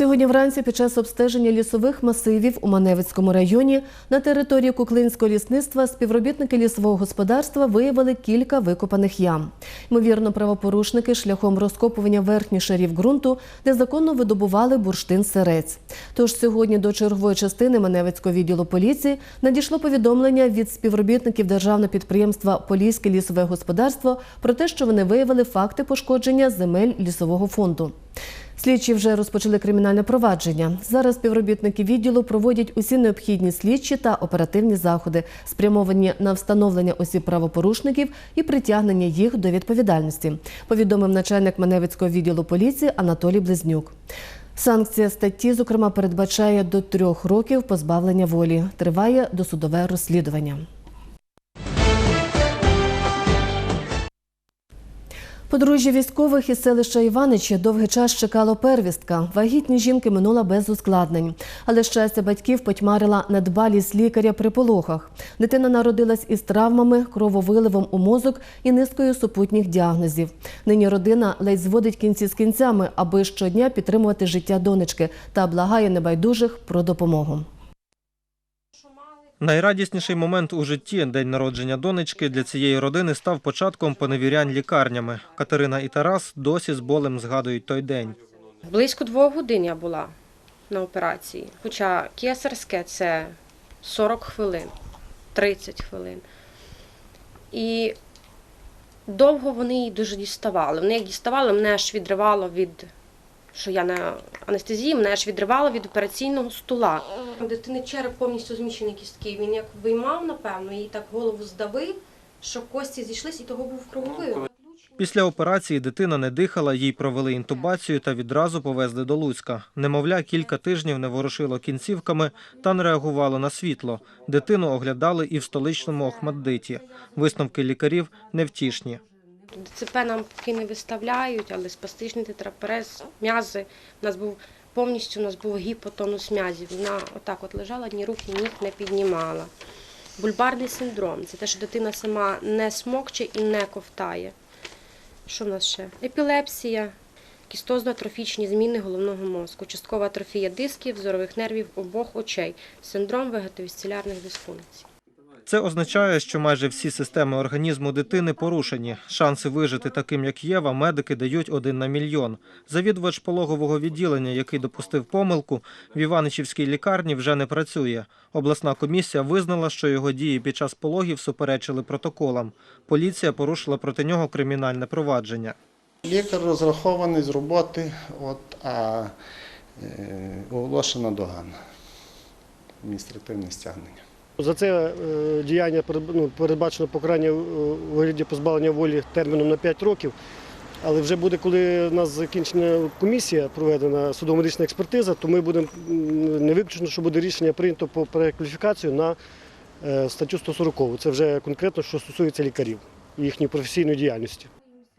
Сьогодні вранці під час обстеження лісових масивів у Маневицькому районі на території Куклинського лісництва співробітники лісового господарства виявили кілька викопаних ям. Ймовірно, правопорушники шляхом розкопування верхніх шарів ґрунту незаконно видобували бурштин-сирець. Тож сьогодні до чергової частини Маневицького відділу поліції надійшло повідомлення від співробітників державного підприємства Поліське лісове господарство про те, що вони виявили факти пошкодження земель лісового фонду. Слідчі вже розпочали кримінальне провадження. Зараз співробітники відділу проводять усі необхідні слідчі та оперативні заходи, спрямовані на встановлення осіб правопорушників і притягнення їх до відповідальності. Повідомив начальник Маневицького відділу поліції Анатолій Близнюк. Санкція статті, зокрема, передбачає до трьох років позбавлення волі. Триває досудове розслідування. Подружжя військових із селища Іваничі довгий час чекало первістка. Вагітні жінки минула без ускладнень. Але щастя батьків потьмарила недбалість лікаря при пологах. Дитина народилась із травмами, крововиливом у мозок і низкою супутніх діагнозів. Нині родина ледь зводить кінці з кінцями, аби щодня підтримувати життя донечки та благає небайдужих про допомогу. Найрадісніший момент у житті день народження донечки для цієї родини став початком поневірянь лікарнями. Катерина і Тарас досі з болем згадують той день. Близько двох годин я була на операції. Хоча кесарське це 40 хвилин, 30 хвилин. І довго вони її дуже діставали. Вони як діставали, мене аж відривало від, що я на анестезії, мене аж відривало від операційного стола. У дитини череп повністю зміщений кістки. Він як виймав, напевно, її так голову здавив, що кості зійшлись, і того був крововий. Після операції дитина не дихала, їй провели інтубацію та відразу повезли до Луцька. Немовля кілька тижнів не ворушило кінцівками та не реагувало на світло. Дитину оглядали і в столичному Охмаддиті. Висновки лікарів невтішні. ДЦП нам поки не виставляють, але спастичний тетрапрез, м'язи. У нас був повністю у нас був гіпотонус м'язів. Вона отак от лежала, ні рук, ні ніг не піднімала. Бульбарний синдром це те, що дитина сама не смокче і не ковтає. Що в нас ще? Епілепсія, кістозно-атрофічні зміни головного мозку, часткова атрофія дисків, зорових нервів обох очей, синдром вегетовісцелярних дисфункцій. Це означає, що майже всі системи організму дитини порушені. Шанси вижити таким, як Єва, медики дають один на мільйон. Завідувач пологового відділення, який допустив помилку, в Іваничівській лікарні вже не працює. Обласна комісія визнала, що його дії під час пологів суперечили протоколам. Поліція порушила проти нього кримінальне провадження. Лікар розрахований з роботи, от, а е, оголошена догана. Адміністративне стягнення. За це е, діяння ну, передбачено покарання у вигляді позбавлення волі терміном на 5 років. Але вже буде, коли у нас закінчена комісія, проведена судово-медична експертиза, то ми будемо не виключено, що буде рішення прийнято по перекваліфікацію на е, статтю 140. Це вже конкретно, що стосується лікарів і їхньої професійної діяльності.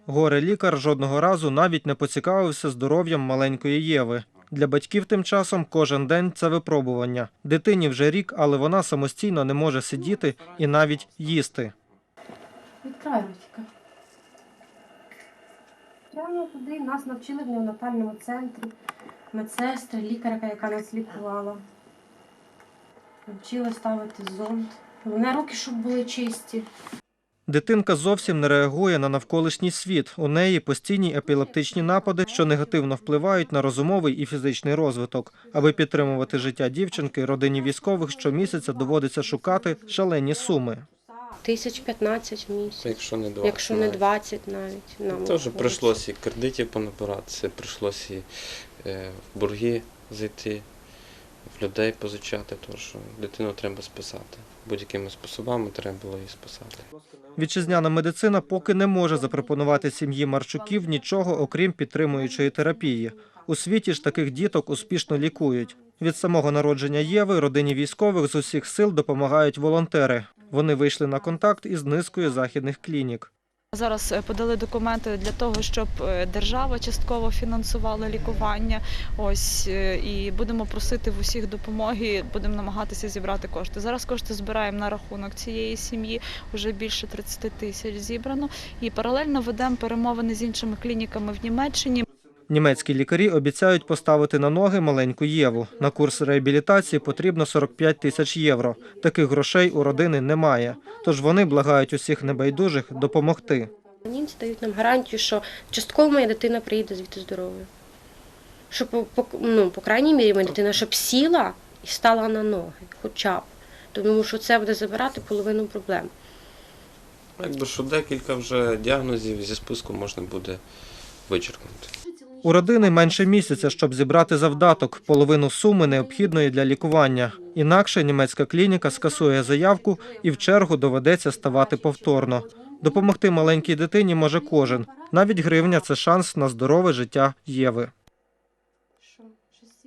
Горе-лікар жодного разу навіть не поцікавився здоров'ям маленької Єви. Для батьків тим часом кожен день це випробування. Дитині вже рік, але вона самостійно не може сидіти і навіть їсти. Відкрай ротика. Прямо туди нас навчили в неонатальному центрі, медсестри, лікарка, яка нас лікувала. Навчили ставити зонд. Головне руки, щоб були чисті. Дитинка зовсім не реагує на навколишній світ. У неї постійні епілептичні напади, що негативно впливають на розумовий і фізичний розвиток. Аби підтримувати життя дівчинки, родині військових щомісяця доводиться шукати шалені суми. Тисяч 15 в місяць. Якщо не 20. Якщо не навіть. 20 навіть. Нам Теж прийшлося і кредитів понабиратися, прийшлося і е, в борги зайти, в людей позичати, тому що дитину треба спасати. Будь-якими способами треба було її спасати. Вітчизняна медицина поки не може запропонувати сім'ї Марчуків нічого, окрім підтримуючої терапії. У світі ж таких діток успішно лікують. Від самого народження Єви родині військових з усіх сил допомагають волонтери. Вони вийшли на контакт із низкою західних клінік. Зараз е, подали документи для того, щоб е, держава частково фінансувала лікування. Ось е, і будемо просити в усіх допомоги, будемо намагатися зібрати кошти. Зараз кошти збираємо на рахунок цієї сім'ї. Вже більше 30 тисяч зібрано. І паралельно ведемо перемовини з іншими клініками в Німеччині. Німецькі лікарі обіцяють поставити на ноги маленьку Єву. На курс реабілітації потрібно 45 тисяч євро. Таких грошей у родини немає. Тож вони благають усіх небайдужих допомогти. Німці дають нам гарантію, що частково моя дитина приїде звідти здоровою. Що по, по, ну, по крайній мірі моя дитина щоб сіла і стала на ноги, хоча б. Тому що це буде забирати половину проблем. Якби що декілька вже діагнозів зі списку можна буде вичеркнути. У родини менше місяця, щоб зібрати завдаток, половину суми необхідної для лікування. Інакше німецька клініка скасує заявку і в чергу доведеться ставати повторно. Допомогти маленькій дитині може кожен. Навіть гривня це шанс на здорове життя Єви.